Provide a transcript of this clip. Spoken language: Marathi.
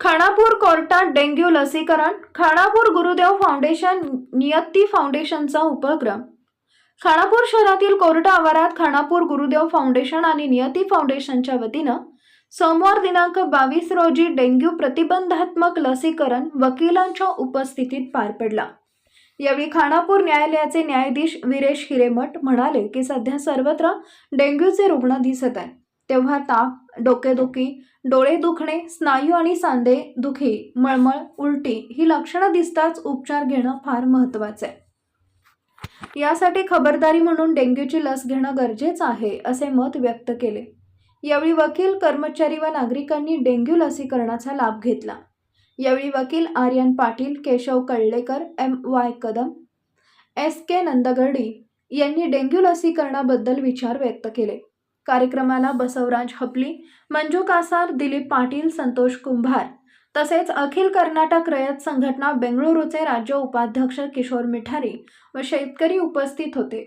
खानापूर कोर्टात डेंग्यू लसीकरण खानापूर गुरुदेव फाउंडेशन नियत्ती फाउंडेशनचा उपक्रम. खानापूर शहरातील कोर्ट आवारात खानापूर गुरुदेव फाउंडेशन आणि नियती फाउंडेशनच्या वतीनं सोमवार दिनांक बावीस रोजी डेंग्यू प्रतिबंधात्मक लसीकरण वकिलांच्या उपस्थितीत पार पडला. यावेळी खानापूर न्यायालयाचे न्यायाधीश विरेश हिरेमठ म्हणाले की सध्या सर्वत्र डेंग्यूचे रुग्ण दिसत आहेत. तेव्हा ताप डोकेदुखी डोळे दुखणे स्नायू आणि सांधे दुखी मळमळ उलटी ही लक्षणं दिसताच उपचार घेणं फार महत्त्वाचं. आहे यासाठी खबरदारी म्हणून डेंग्यूची लस घेणं गरजेचं आहे असे मत व्यक्त केले. यावेळी वकील कर्मचारी व नागरिकांनी डेंग्यू लसीकरणाचा लाभ घेतला. यावेळी वकील Aryan Patil Keshav Kalalekar M Y Kadam S K Nandgardi यांनी डेंग्यू लसीकरणाबद्दल विचार व्यक्त केले. कार्यक्रमाला बसवराज हपली मंजू कासार दिलीप पाटील संतोष कुंभार. तसेच अखिल कर्नाटक रयत संघटना बेंगळुरूचे राज्य उपाध्यक्ष किशोर मिठारी व शेतकरी उपस्थित होते.